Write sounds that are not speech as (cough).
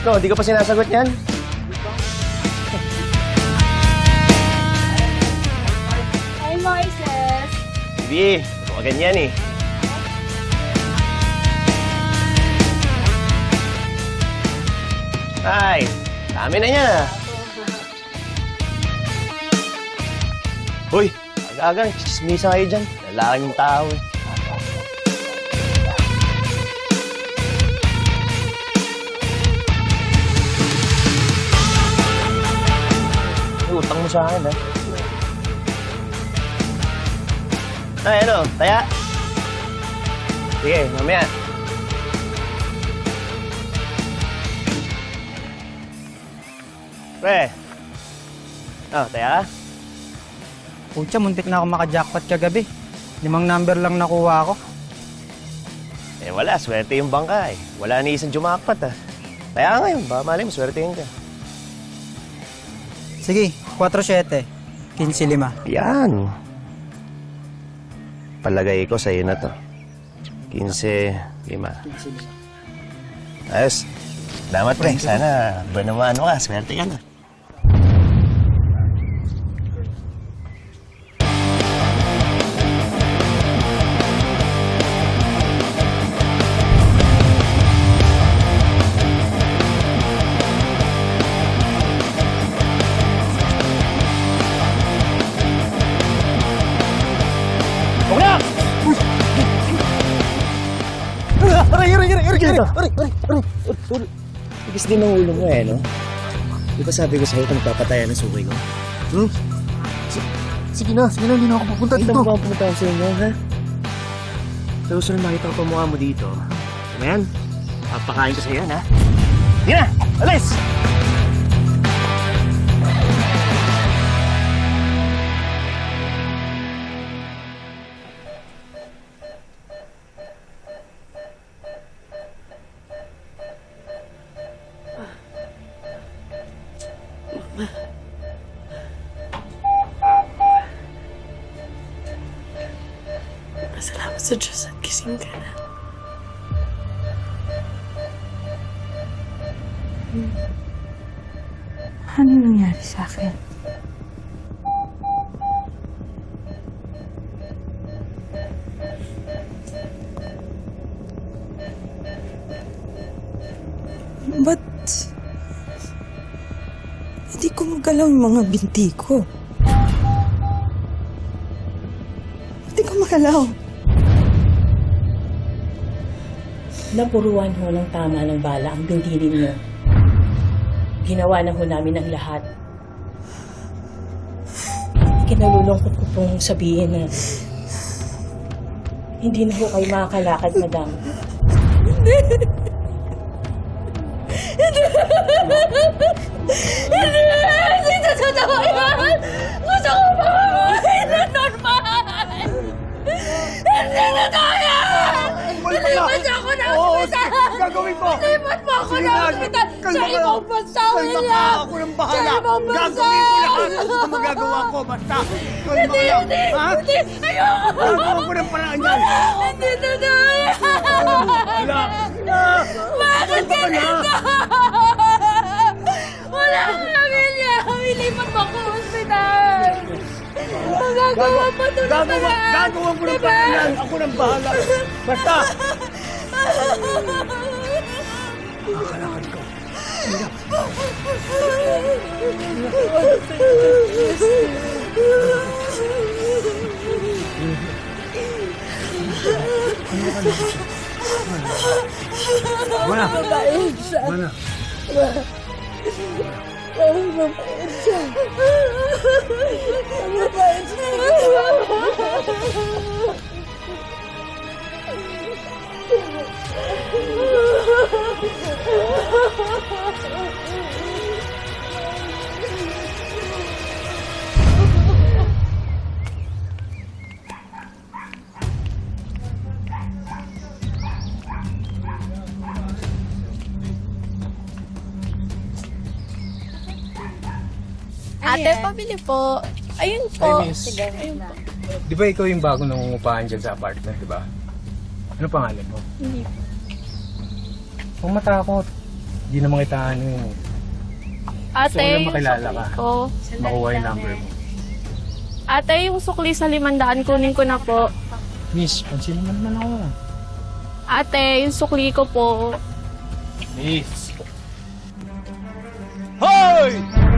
Ikaw, di ka pa sinasagot yan? Hi, Moises! Hindi, huwag ganyan eh. Ay, dami na niya. Hoy, aga-aga, chismisa kayo dyan. Lalaki yung tao eh. Utang mo sa akin, ha? Ay, ano, taya? Sige, mamaya. Pre. Oh, taya? Pucha, muntik na ako maka-jackpot kagabi. Limang number lang nakuha ako. Eh wala, swerte yung bangka eh. Wala ni isang jumakpat ah. Kaya ngayon, baka mali mo, swertein ka. Sige, 4-7. 15-5. Yan. Palagay ko sa'yo na to. 15, 5. Ayos. Damat pre, sana ba naman ano ka, swerte ka na. Aray, aray, aray, aray. Tigas din ang ulo mo eh, no? Di ba sabi ko sa'yo kung papatayan ng suki ko? Hmm? Sige na, sige na, hindi na ako pupunta Dito ang pumunta ako sa inyo, ha? Sa gusto na makita ko pa mukha mo dito. Ano yan? Papakain ko sa iyo, ha? Sige na! Alis! Sadya sen gising ka na. Hmm. Ano nangyari sa akin? Ba't... Hindi kumagalaw yung mga binti ko. Hindi kumagalaw. Napuruan ho ng tama ng bala ang binti ninyo. Ginawa na ho namin ang lahat. Kinalulungkot ko pong sabihin na hindi na ho kayo makakalakad, madam. Hindi! Hindi na totoo yan! Gusto ko makamuhay Sa kalma ka ibang bansa, Kalma William! ka, ako nang bahala. Sa ibang bansa! Gagawin ko lahat ang magagawa ko. Basta, kalma Hindi, ka hindi! Ha? Hindi! Ayoko! Gagawa ko ng paraan yan. Hindi totoo yan! Wala. Bakit Kalma ganito? Wala ka William! Ilipat mo ako ng ospital! Magagawa pa ito na Gagawa, paraan! gagawa ko ng Diba? paraan. Ako nang bahala. Basta. (laughs) Nakakalakad ko. Wala. Mabait siya. Wala. Wala. Mabait siya. Mabait siya. Ate, pabili po. Ayun po. Sige. Ayun po. Di ba ikaw yung bago nangungupahan dyan sa apartment, di ba? Ano pangalan mo? Hindi. Huwag matakot. Di naman kita ano yun. Ate, Gusto ko lang yung makilala sukli ka. ko. Makuha yung number mo. Ate, yung sukli sa limandaan, kunin ko na po. Miss, pansin naman naman ako. Ate, yung sukli ko po. Miss. Hoy!